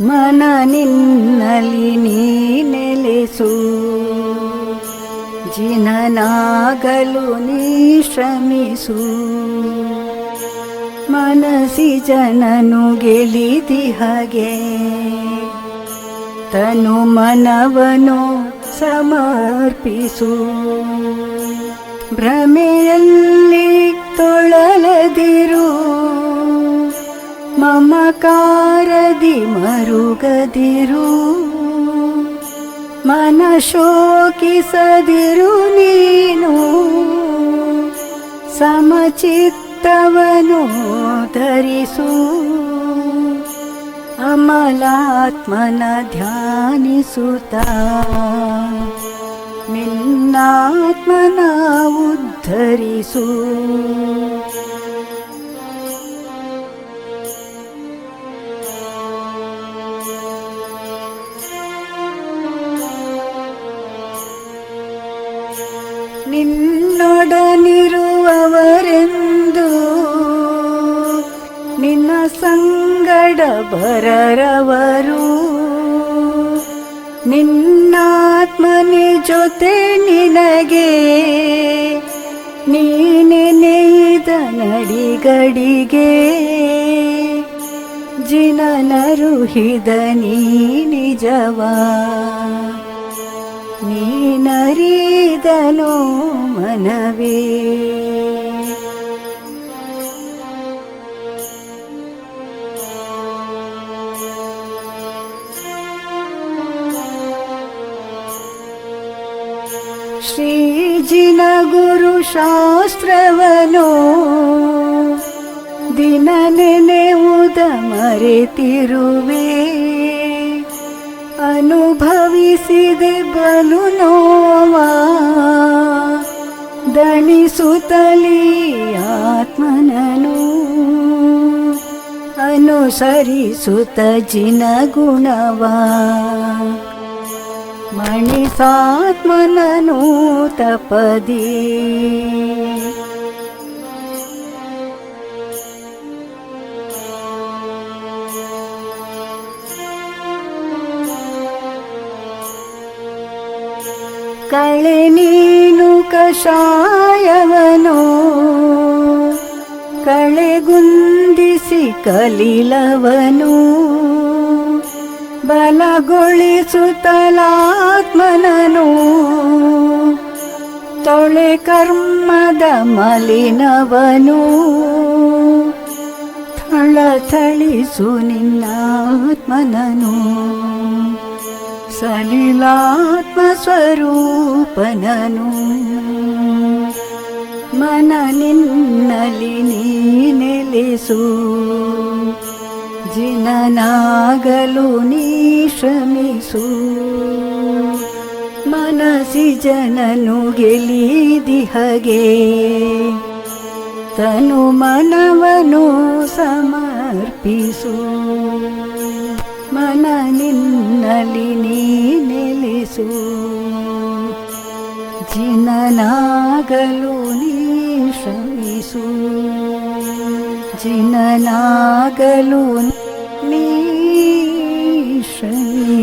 ಮನ ನಿನ್ನಲಿ ನೀ ನೆಲೆಸು. ಜಿನನಾಗಲು ನೀ ಶ್ರಮಿಸು. ಮನಸಿ ಜನನು ಗೆಲಿದಿ ಹಾಗೆ. ತನು ಮನವನು ಸಮರ್ಪಿಸು. ಭ್ರಮೆಯಲ್ಲಿ ತೊಳಲದಿರು ಮಮಕಾರದಿ ಮರುಗದಿರು ಮನ ಶೋಕಿಸದಿರು ನೀನು. ಸಮಚಿತ್ತವನು ಧರಿಸು ಅಮಲಾತ್ಮನ ಧ್ಯಾನಿಸುತ್ತ. ನಿನ್ನಾತ್ಮನ ಉದ್ಧರಿಸು. ನಿನ್ನೊಡನಿರುವವರೆಂದು ನಿನ್ನ ಸಂಗಡ ಬರರವರು. ನಿನ್ನಾತ್ಮನೆ ಜೊತೆ ನಿನಗೆ ನೀನೆ ನೇಯ್ದ ನಡಿಗಡಿಗೆ. ಜಿನನರುಹಿದ ನೀ ನಿಜವಾ. ನೀನರಿದನೋ मनवि। मनवे गुरुशास्त्र दीन ने उदम रि अनुभव ಅನುಭವಿಸಿದೆ ಬಲು ನೋವಾ ದಣಿಸುತ್ತಲೀ ಆತ್ಮನನು ಅನುಸರಿಸುತ್ತ ಜಿನ ಗುಣವಾ ಮಣಿಸಾತ್ಮನನು ತಪದಿ ಕಳೆ ನೀನು ಕಷಾಯವನು? ಕಳೆಗುಂದಿಸಿ ಕಲಿಲವನು? ಬಲಗೊಳಿಸುತ್ತಲಾತ್ಮನನು? ತೊಳೆ ಕರ್ಮದ ಮಲಿನವನು? ಥಳಥಳಿಸು ನಿನ್ನಾತ್ಮನನು? ಸಲಿಲಾತ್ಮ ಸ್ವರೂಪನನು ಮನ ನಿನ್ನಲಿ ನೀ ನೆಲೆಸು ಜಿನನಾಗಲು ನೀ ಶ್ರಮಿಸು ಮನಸಿ ಜನನು ಗೆಲಿದಿಹಗೆ ತನು ಮನವನು ಸಮರ್ಪಿಸು ಮನ ನಲಿನಿ ನೆಲೆಸು ಜಿನನಾಗಲು ನೀ ಶ್ರಮಿಸು ಜಿನನಾಗಲು ನೀ ಶ್ರಮಿ